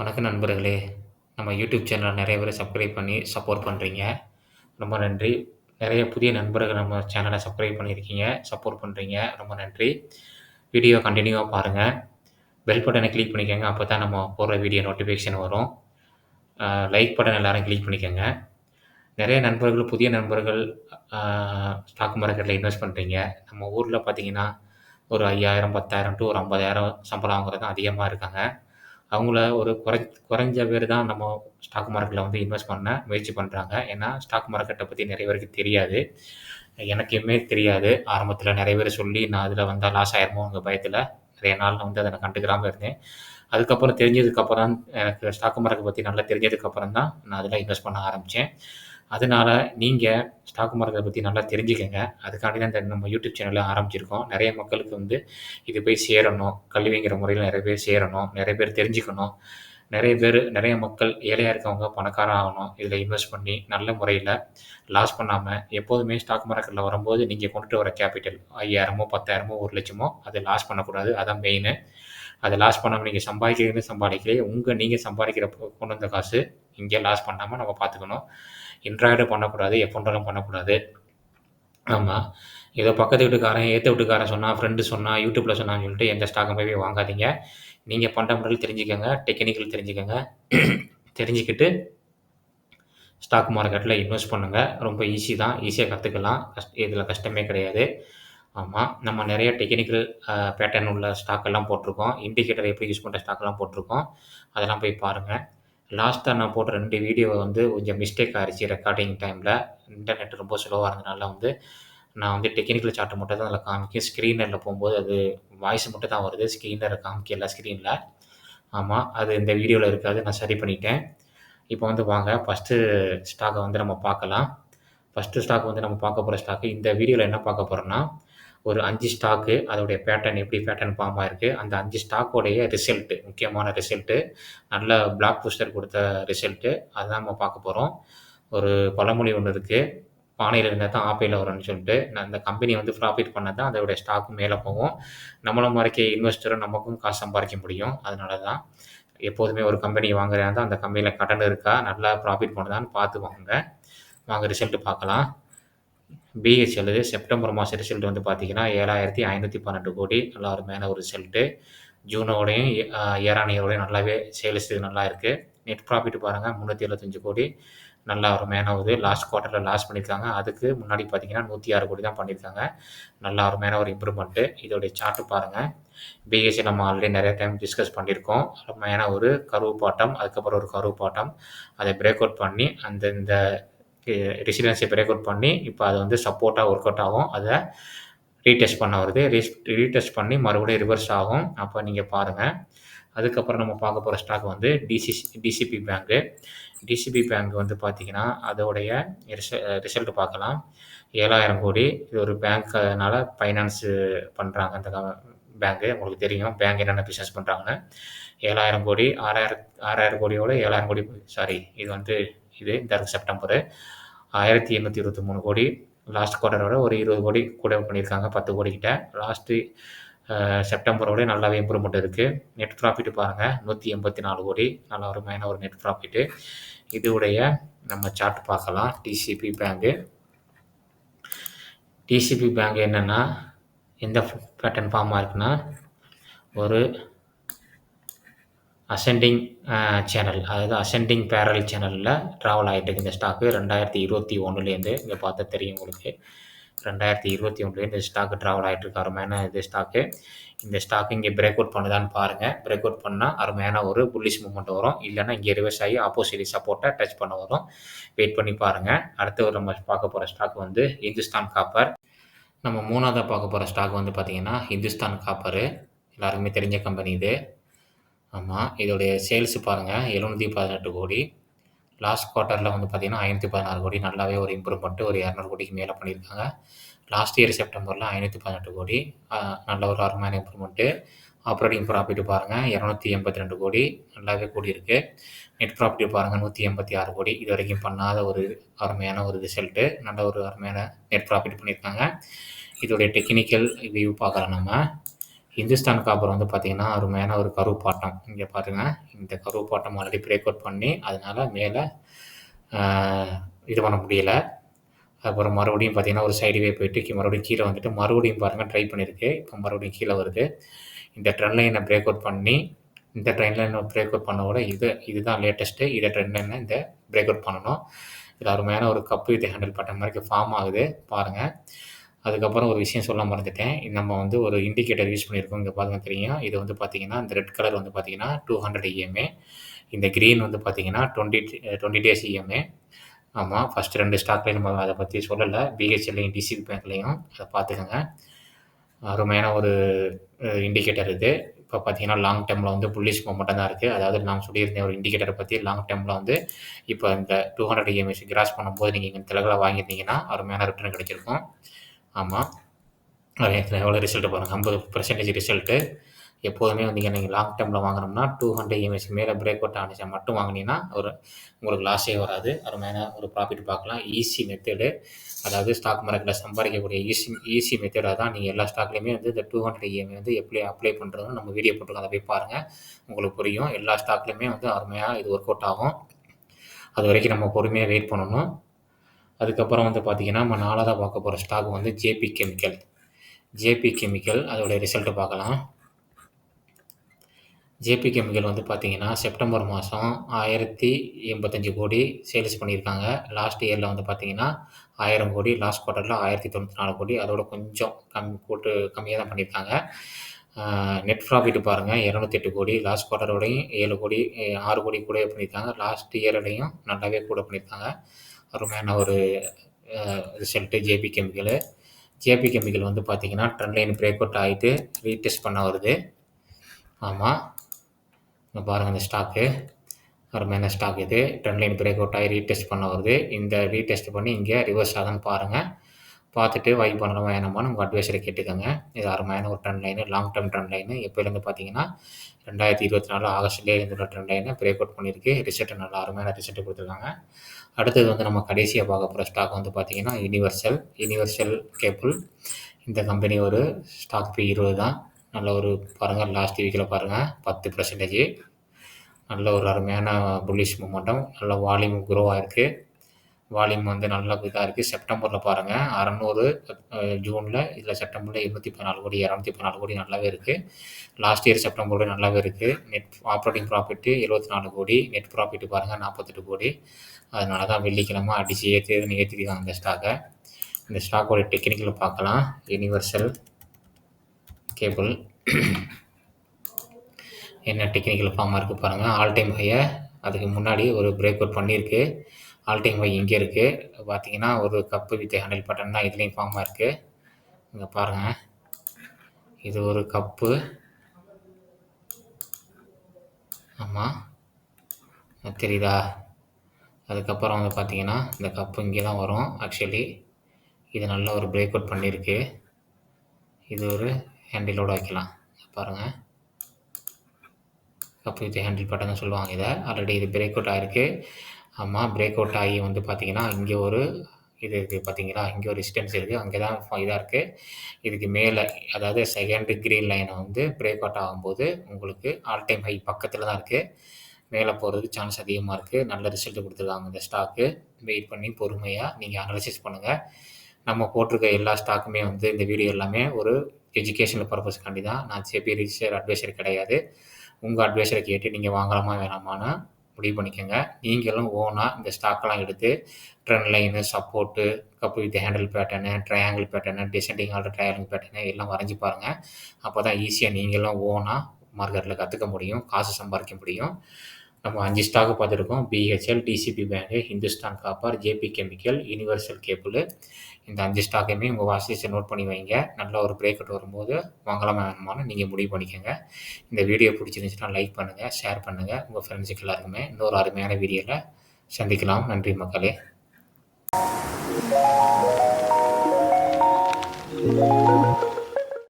வணக்கம் நண்பர்களே! நம்ம யூடியூப் சேனல நிறைய பேர் சப்ஸ்கிரைப் பண்ணி சப்போர்ட் பண்ணுறீங்க ரொம்ப நன்றி. நிறைய புதிய நண்பர்கள் நம்ம சேனலை சப்ஸ்கிரைப் பண்ணியிருக்கீங்க. சப்போர்ட் பண்ணுறீங்க ரொம்ப நன்றி. வீடியோ கண்டினியூவாக பாருங்கள் பெல் பட்டனை கிளிக் அப்போ தான் நம்ம போடுற வீடியோ நோட்டிஃபிகேஷன் வரும். லைக் பட்டன் எல்லாரும் கிளிக் பண்ணிக்கோங்க நிறைய நண்பர்கள், புதிய நண்பர்கள் ஸ்டாக் மார்க்கெட்டில் இன்வெஸ்ட் பண்ணுறீங்க நம்ம ஊரில் பார்த்தீங்கன்னா, ஒரு 5000, 10,000 டூ ஒரு 50,000 சம்பளம் வாங்குறது தான் இருக்காங்க. அவங்கள ஒரு குறை குறைஞ்ச பேர் தான் நம்ம ஸ்டாக் மார்க்கெட்டில் வந்து இன்வெஸ்ட் பண்ண முயற்சி பண்ணுறாங்க ஏன்னா, ஸ்டாக் மார்க்கெட்டை பற்றி நிறைய பேருக்கு தெரியாது. எனக்குமே தெரியாது. ஆரம்பத்தில் நிறைய பேர் சொல்லி, நான் அதில் வந்தால் லாஸ் ஆயிருமோங்கிற பயத்தில் நிறைய நாள் வந்து அதை நான் கண்டுக்கிறாமல் இருந்தேன். அதுக்கப்புறம் தெரிஞ்சதுக்கப்புறம் எனக்கு ஸ்டாக் மார்க்கெட் பற்றி நல்லா தெரிஞ்சதுக்கப்புறம் தான், நான் அதில் இன்வெஸ்ட் பண்ண ஆரம்பித்தேன் அதனால நீங்கள் ஸ்டாக் மார்க்கெட்டை பற்றி நல்லா தெரிஞ்சுக்கங்க. அதுக்காண்டி தான் இந்த நம்ம யூடியூப் சேனலில் ஆரம்பிச்சிருக்கோம். நிறைய மக்களுக்கு வந்து இது போய் சேரணும். கல்விங்கிற முறையில் நிறைய பேர் சேரணும். நிறைய பேர் தெரிஞ்சுக்கணும். நிறைய பேர் நிறைய மக்கள் ஏழையாக இருக்கவங்க பணக்காரம் ஆகணும். இதில் இன்வெஸ்ட் பண்ணி நல்ல முறையில் லாஸ் பண்ணாமல் எப்போதுமே ஸ்டாக் மார்க்கெட்டில் வரும்போது நீங்கள் கொண்டுட்டு வர கேபிட்டல் ஐயாயிரமோ பத்தாயிரமோ ஒரு லட்சமோ அதை லாஸ் பண்ணக்கூடாது. அதான் மெயினு. அதை லாஸ் பண்ணாமல் நீங்கள் சம்பாதிக்கிறது சம்பாதிக்கலையே, உங்கள் நீங்கள் சம்பாதிக்கிற கொண்டு வந்த காசு இங்கே லாஸ் பண்ணாமல் நம்ம பார்த்துக்கணும். இன்ட்ராய்டு பண்ணக்கூடாது. எப்போன்றாலும் பண்ணக்கூடாது. ஆமாம் ஏதோ பக்கத்து வீட்டுக்காரன், ஏற்ற வீட்டுக்காரன் சொன்னால் ஃப்ரெண்டு சொன்னால் யூடியூப்பில் சொன்னான்னு சொல்லிட்டு எந்த ஸ்டாக்கும் போய் வாங்காதீங்க. நீங்கள் ஃபண்டமெண்டல் தெரிஞ்சுக்கோங்க டெக்னிக்கல் தெரிஞ்சுக்கோங்க தெரிஞ்சுக்கிட்டு ஸ்டாக் மார்க்கெட்டில் இன்வெஸ்ட் பண்ணுங்க. ரொம்ப ஈஸி தான். ஈஸியாக கற்றுக்கலாம் கஷ்ட இதில் கஷ்டமே கிடையாது. ஆமாம் நம்ம நிறைய டெக்னிக்கல் பேட்டர்ன் உள்ள ஸ்டாக் எல்லாம் போட்டிருக்கோம். இண்டிகேட்டர் எப்படி யூஸ் பண்ணுற ஸ்டாக்லாம் போட்டிருக்கோம். அதெல்லாம் போய் பாருங்கள் லாஸ்ட்டாக நான் போட்ட ரெண்டு வீடியோ வந்து கொஞ்சம் மிஸ்டேக் ஆயிருச்சு ரெக்கார்டிங் டைமில் இன்டர்நெட் ரொம்ப ஸ்லோவாக இருந்தனால வந்து, நான் வந்து டெக்னிக்கல் சார்ட் மட்டும் தான் அதில் காமிக்கும். ஸ்க்ரீனரில் போகும்போது அது வாய்ஸ் மட்டும் தான் வருது. ஸ்க்ரீனர் காமிக்கல ஸ்க்ரீனில் ஆமாம் அது இந்த வீடியோவில் இருக்காது. நான் சரி பண்ணிட்டேன். இப்போ வந்து வாங்க ஃபர்ஸ்ட்டு ஸ்டாக்கை வந்து நம்ம பார்க்கலாம். ஃபஸ்ட்டு ஸ்டாக் வந்து நம்ம பார்க்க போகிற ஸ்டாக்கு இந்த வீடியோவில் என்ன பார்க்க போகிறோன்னா ஒரு அஞ்சு ஸ்டாக்கு அதோடைய பேட்டர்ன் எப்படி பேட்டர்ன் ஃபார்ம் ஆயிருக்கு. அந்த அஞ்சு ஸ்டாக்கோடைய ரிசல்ட்டு முக்கியமான ரிசல்ட்டு நல்ல பிளாக் பூஸ்டர் கொடுத்த ரிசல்ட்டு அதுதான் நம்ம பார்க்க போகிறோம் ஒரு பழமொழி ஒன்று இருக்குது பானையில் இருந்தால் தான் ஆப்பையில் வரும்னு" சொல்லிட்டு. நான் அந்த கம்பெனி வந்து ப்ராஃபிட் பண்ணால் தான் அதோடைய ஸ்டாக் மேலே போகும். நம்மளும் வரைக்கும் இன்வெஸ்டரும் நமக்கும் காசு சம்பாதிக்க முடியும். அதனால தான். எப்போதுமே ஒரு கம்பெனி வாங்குறதா இருந்தால் அந்த கம்பெனியில் கடன் இருக்கா, நல்லா ப்ராஃபிட் பண்ணுதான்னு பார்த்து வாங்க வாங்க ரிசல்ட்டு பார்க்கலாம். பிஹெச்எல் செப்டம்பர் மாச ரிசல்ட் வந்து பார்த்தீங்கன்னா, 7,512 கோடி நல்ல அருமையான ஒரு ரிசல்ட்டு. ஜூனோடையும் அ நல்லாவே சேல்ஸ் நல்லா இருக்குது நெட் ப்ராஃபிட் பாருங்க 375 கோடி நல்லா அருமையான ஒரு லாஸ்ட் குவார்ட்டரில் லாஸ் பண்ணியிருக்காங்க. அதுக்கு முன்னாடி பார்த்தீங்கன்னா, 106 கோடி தான் பண்ணியிருக்காங்க. நல்லா அருமையான ஒரு இம்ப்ரூவ்மெண்ட்டு இதோடைய சார்ட் பாருங்கள் பிஹெச்சி நம்ம ஆல்ரெடி நிறைய டைம் டிஸ்கஸ் பண்ணியிருக்கோம். அருமையான ஒரு கருவு பாட்டம், அதுக்கப்புறம் ஒரு கருவு பாட்டம். அதை பிரேக் அவுட் பண்ணி அந்த இந்த ரெசிடென்சியை பிரேக் அவுட் பண்ணி, இப்போ அது வந்து சப்போர்ட்டாக ஒர்க் அவுட் ஆகும். அதை ரீடெஸ்ட் பண்ண வருது. ரீடெஸ்ட் பண்ணி மறுபடியும் ரிவர்ஸ் ஆகும். அப்போ நீங்கள் பாருங்கள் அதுக்கப்புறம் நம்ம பார்க்க போகிற ஸ்டாக் வந்து டிசிசி டிசிபி பேங்க்கு டிசிபி பேங்க் வந்து பார்த்தீங்கன்னா, அதோடைய ரிச ரிசல்ட் பார்க்கலாம். 7,000 கோடி இது ஒரு பேங்க்னால ஃபைனான்ஸ் பண்ணுறாங்க அந்த பேங்க்கு பேங்க். உங்களுக்கு தெரியும். பேங்க் என்னென்ன பிஸ்னஸ் பண்ணுறாங்கன்னு ஏழாயிரம் கோடி 6,000 6,000 கோடியோட 7,000 கோடி சாரி இது வந்து இது இந்த செப்டம்பரு. 1,823 கோடி லாஸ்ட் குவார்டரோட ஒரு 20 கோடி கூட பண்ணியிருக்காங்க. 10 கோடி கிட்ட. லாஸ்ட்டு செப்டம்பரோட நல்லாவே இம்ப்ரூவ்மெண்ட் இருக்குது நெட் ப்ராஃபிட் பாருங்க 184 கோடி நல்ல அருமையான ஒரு நெட் ப்ராஃபிட். இதுவுடைய நம்ம சார்ட் பார்க்கலாம். டிசிபி பேங்க்கு டிசிபி பேங்க் என்னென்னா எந்த பேட்டர்ன் ஃபார்மாக இருக்குன்னா ஒரு அசெண்டிங் சேனல் uh, அதாவது அசெண்டிங் பேரல் சேனலில் ட்ராவல் ஆகிட்டு இருக்கு இந்த ஸ்டாக்கு. ரெண்டாயிரத்து இருபத்தி ஒன்றுலேருந்து இங்கே பார்த்தா தெரியும் உங்களுக்கு. 2021லேருந்து இந்த ஸ்டாக்கு ட்ராவல் ஆகிட்டு இருக்கு. அருமையான இது ஸ்டாக்கு. இந்த ஸ்டாக் இங்கே பிரேக் அவுட் பண்ணுதான்னு பாருங்கள் பிரேக் அவுட் பண்ணால் அருமையான ஒரு புல்லிஷ் மூமெண்ட் வரும். இல்லைன்னா இங்கே ரிவர்ஸ் ஆகி ஆப்போசிட் சப்போர்ட்டை டச் பண்ண வரும். வெயிட் பண்ணி பாருங்கள் அடுத்து நம்ம பார்க்க போகிற ஸ்டாக் வந்து இந்துஸ்தான் காப்பர். நம்ம மூணாவதாக பார்க்க போகிற ஸ்டாக் வந்து பார்த்தீங்கன்னா, இந்துஸ்தான் காப்பரு. எல்லாருக்குமே தெரிஞ்ச கம்பெனி இது. ஆமா. இதோடைய சேல்ஸ் பாருங்க 718 கோடி. லாஸ்ட் குவார்ட்டர்ல வந்து பார்த்தீங்கன்னா, 516 கோடி நல்லாவே ஒரு இம்ப்ரூவ்மென்ட் ஒரு 200 கோடிக்கு மேல பண்ணியிருக்காங்க. லாஸ்ட் இயர் செப்டம்பர்ல 518 கோடி. அ நல்ல ஒரு அருமையான இம்ப்ரூவ்மென்ட். ஆப்பரேட்டிங் ப்ராஃபிட் பாருங்க 282 கோடி நல்லாவே கூடியிருக்கு. நெட் ப்ராஃபிட் பாருங்க 186 கோடி. இதுவரைக்கும் பண்ணாத ஒரு அருமையான ஒரு ரிசல்ட்டு நல்ல ஒரு அருமையான நெட் ப்ராஃபிட் பண்ணியிருக்காங்க. இதோடைய டெக்னிக்கல் வியூ பார்க்கலாம் நம்ம. ஹிந்துஸ்தானுக்கு அப்புறம் வந்து பார்த்தீங்கன்னா, அருமையான ஒரு கருப்பாட்டம். இங்கே பாருங்க. இந்த கருப்பாட்டம் ஆல்ரெடி பிரேக் அவுட் பண்ணி, அதனால மேலே இது பண்ண முடியல. அப்புறம் மறுபடியும் பார்த்தீங்கன்னா, ஒரு சைடுவே போயிட்டு மறுபடியும் கீழே வந்துட்டு மறுபடியும் பாருங்கள் ட்ரை பண்ணியிருக்கு. இப்போ மறுபடியும் கீழே வருது. இந்த ட்ரெண்ட் லைனை பிரேக் அவுட் பண்ணி, இந்த ட்ரெண்ட் லைனை பிரேக் அவுட் பண்ண கூட இது இதுதான் லேட்டஸ்ட்டு. இதை ட்ரெண்ட் லைனை இந்த பிரேக் அவுட் பண்ணணும். இது அருமையான ஒரு கப்பு வித் ஹேண்டில் பண்ணுற மாதிரி ஃபார்ம் ஆகுது. பாருங்கள் அதுக்கப்புறம் ஒரு விஷயம் சொல்ல மறந்துட்டேன். நம்ம வந்து ஒரு இண்டிகேட்டர் யூஸ் பண்ணியிருக்கோம். இங்கே பார்த்துங்க தெரியும். இது வந்து பார்த்தீங்கன்னா, இந்த ரெட் கலர் வந்து பார்த்தீங்கன்னா, 200 இஎம்ஏ. இந்த க்ரீன் வந்து பார்த்தீங்கன்னா, 20 20 டேஸ் இஎம்ஏ. ஆமாம் ஃபஸ்ட் ரெண்டு ஸ்டாக்லேயும் நம்ம அதை பற்றி சொல்லலை பிஹெச்எல்லையும், டிசிபி பேங்க்லேயும் அதை பார்த்துக்கோங்க அருமையான ஒரு இண்டிகேட்டர் இது. இப்போ பார்த்தீங்கன்னா, லாங் டேர்மில் வந்து புல்லிஷ் மொமெண்டம் தான் இருக்குது அதாவது நான் சொல்லியிருந்தேன் ஒரு இண்டிகேட்டரை பற்றி லாங் டேர்மில் வந்து இப்போ இந்த 200 இஎம்ஏஸ் கிராஸ் பண்ணும்போது நீங்கள் இங்கே லெவல்ல வாங்கியிருந்தீங்கன்னா, அருமையான ரிட்டர்ன் கிடைச்சிருக்கும். ஆமாம் அது எவ்வளோ ரிசல்ட்டு பாருங்கள் ஐம்பது பர்சன்டேஜ் ரிசல்ட்டு. எப்போதுமே வந்து நீங்கள் லாங் டேர்மில் வாங்கினோம்னா டூ ஹண்ட்ரட் இஎம்எஸ் மேலே பிரேக் அவுட் ஆனிச்சா மட்டும் வாங்கினீங்கன்னா ஒரு உங்களுக்கு லாஸே வராது. அருமையான ஒரு ப்ராஃபிட் பார்க்கலாம். Easy method. அதாவது ஸ்டாக் மார்க்கெட்டில் சம்பாதிக்கக்கூடிய ஈஸி ஈஸி மெத்தடா தான் நீங்கள் எல்லா ஸ்டாக்லேயுமே வந்து இந்த டூ ஹண்ட்ரட் இஎம்ஐ வந்து எப்படி அப்ளை பண்ணுறதுன்னு நம்ம வீடியோ போட்டிருக்கோம். அதை போய் பாருங்கள் உங்களுக்கு புரியும். எல்லா ஸ்டாக்லேயுமே வந்து அருமையாக இது ஒர்க் அவுட் ஆகும். அது வரைக்கும் நம்ம பொறுமையாக வெயிட் பண்ணணும். அதுக்கப்புறம் வந்து பார்த்தீங்கன்னா, நம்ம நாலாவதாக பார்க்க போகிற ஸ்டாக் வந்து ஜேபி கெமிக்கல். ஜேபி கெமிக்கல் அதோட ரிசல்ட்டு பார்க்கலாம். ஜேபி கெமிக்கல் வந்து பார்த்திங்கன்னா செப்டம்பர் மாதம் ஆயிரத்தி எண்பத்தஞ்சு கோடி சேல்ஸ் பண்ணியிருக்காங்க. லாஸ்ட் இயரில் வந்து பார்த்தீங்கன்னா, ஆயிரம் கோடி. லாஸ்ட் குவார்டரில் ஆயிரத்தி தொண்ணூற்றி நாலு கோடி. அதோட கொஞ்சம் கம்மி போட்டு கம்மியாக தான் பண்ணியிருக்காங்க. நெட் ப்ராஃபிட் பாருங்கள் 208 கோடி. லாஸ்ட் குவார்ட்டரோடையும் ஏழு கோடி ஆறு கோடி கூடவே பண்ணியிருக்காங்க. லாஸ்ட் இயரோடையும் நல்லாவே கூட பண்ணியிருக்காங்க. அருமையான ஒரு result JB chemical. JB chemical வந்து பார்த்தீங்கன்னா, ட்ரெண்ட் லைன் பிரேக் அவுட் ஆகிட்டு ரீடெஸ்ட் பண்ண வருது. ஆமாம் இங்க பாருங்க இந்த ஸ்டாக்கு. அருமையான ஸ்டாக் இது. ட்ரெண்ட் லைன் பிரேக் அவுட் ஆகி ரீடெஸ்ட் பண்ண வருது. இந்த ரீடெஸ்ட் பண்ணி இங்கே ரிவர்ஸ் ஆகுதுன்னு பாருங்கள் பார்த்துட்டு வாங்கி பண்ணணும் வேணாமான்னு உங்கள் அட்வைஸரை கேட்டுக்கோங்க இது அருமையான ஒரு trend line. Long term trend line. எப்போலேருந்து பார்த்தீங்கன்னா, 2024 ஆகஸ்ட்லயே இருந்துள்ள ட்ரெண்ட் லைனை பிரேக் அவுட் பண்ணியிருக்கு. ரிசல்ட் நல்லா அருமையான ரிசல்ட் கொடுத்துருக்காங்க அடுத்தது வந்து நம்ம கடைசியாக பார்க்க போகிற ஸ்டாக் வந்து பார்த்தீங்கன்னா, யுனிவர்சல். Universal cable. இந்த கம்பெனி ஒரு ஸ்டாக் பி 20 தான். நல்ல ஒரு பாருங்கள் லாஸ்ட் வீக்கில் பாருங்கள் பத்து பர்சன்டேஜ் நல்ல ஒரு அருமையான புல்லிஷ் மூமெண்டம் நல்ல வால்யூம் குரோ இருக்குது வால்யூம் வந்து நல்ல இதாக இருக்குது செப்டம்பரில் பாருங்கள் அறநூறு ஜூனில் இல்லை செப்டம்பரில் இருபத்தி பதினாலு கோடி, 214 கோடி நல்லாவே இருக்குது லாஸ்ட் இயர் செப்டம்பரோட நல்லாவே இருக்குது நெட் ஆப்பரேட்டிங் ப்ராஃபிட் 74 கோடி. நெட் ப்ராஃபிட் பாருங்கள் நாற்பத்தெட்டு கோடி. அதனால தான் வெள்ளிக்கிழமை அடிச்சு ஏற்றி ஏத்திருக்காங்க அந்த ஸ்டாக்கை இந்த ஸ்டாக்கோட டெக்னிக்கல் பார்க்கலாம். Universal cable. என்ன டெக்னிக்கல் ஃபார்மாக இருக்குது பாருங்க. ஆல் டைம் ஹைய அதுக்கு முன்னாடி ஒரு பிரேக் அவுட் பண்ணியிருக்கு. ஆல் டைம் ஹை இங்கே இருக்குது பார்த்தீங்கன்னா, ஒரு கப்பு வித் ஹேண்டில் பட்டன் தான் இதுலேயும் ஃபார்மாக இருக்குது இங்கே பாருங்கள் இது ஒரு கப்பு. ஆமாம் தெரியுதா? அதுக்கப்புறம் வந்து பார்த்தீங்கன்னா, இந்த கப்பு இங்கே தான் வரும் ஆக்சுவலி. இது நல்ல ஒரு பிரேக் அவுட் பண்ணியிருக்கு. இது ஒரு ஹேண்டிலோட வைக்கலாம். பாருங்கள் கப்பு வித் ஹேண்டில் பட்டன்னு சொல்லுவாங்க இதை ஆல்ரெடி இது பிரேக் அவுட் ஆகிருக்கு ஆமாம் பிரேக் அவுட் ஆகி வந்து பார்த்தீங்கன்னா, இங்கே ஒரு இது இருக்குது பார்த்தீங்களா? இங்கே ஒரு ரெசிஸ்டன்ஸ் இருக்குது அங்கே தான் இதாக இருக்குது இதுக்கு மேலே அதாவது செகண்ட் க்ரீன் லைனை வந்து பிரேக் அவுட் ஆகும்போது, உங்களுக்கு ஆல் டைம் ஹை பக்கத்தில் தான் இருக்குது மேலே போகிறதுக்கு சான்ஸ் அதிகமாக இருக்குது நல்ல ரிசல்ட் கொடுத்துருக்காங்க இந்த ஸ்டாக்கு. வெயிட் பண்ணி பொறுமையாக நீங்கள் அனலிசிஸ் பண்ணுங்கள் நம்ம போட்டிருக்க எல்லா ஸ்டாக்குமே வந்து இந்த வீடியோ எல்லாமே ஒரு எஜுகேஷனல் பர்பஸ்க்காண்டி தான். நான் ஜேபி ரிஜிஸ்டர் அட்வைசர் கிடையாது. உங்கள் அட்வைசரை கேட்டு நீங்கள் வாங்கலாமா வேணாமான்னு முடிவு பண்ணிக்கோங்க நீங்களும் ஓனாக இந்த ஸ்டாக்கெல்லாம் எடுத்து trend line, support, cup with handle pattern, triangle pattern, descending order triangle pattern எல்லாம் வரைஞ்சி பாருங்கள் அப்போ தான் ஈஸியாக நீங்களும் ஓனாக மார்க்கெட்டில் கற்றுக்க முடியும். காசு சம்பாதிக்க முடியும். நம்ம அஞ்சு ஸ்டாக்கு பார்த்துருக்கோம். BHL DCB bank Hindustan copper JB chemical universal cable இந்த அஞ்சு ஸ்டாக்கையுமே உங்கள் வாசிலிஸ்ட்டை நோட் பண்ணி வைங்க. நல்ல ஒரு பிரேக் அவுட் வரும்போது வாங்கலாமா வேணுமானு நீங்கள் முடிவு பண்ணிக்கோங்க. இந்த வீடியோ பிடிச்சிருந்துச்சுன்னா லைக் பண்ணுங்கள் ஷேர் பண்ணுங்கள் உங்கள் ஃப்ரெண்ட்ஸுக்கு எல்லாருக்குமே இன்னொரு அருமையான வீடியோவில் சந்திக்கலாம். நன்றி மக்களே. Thank you.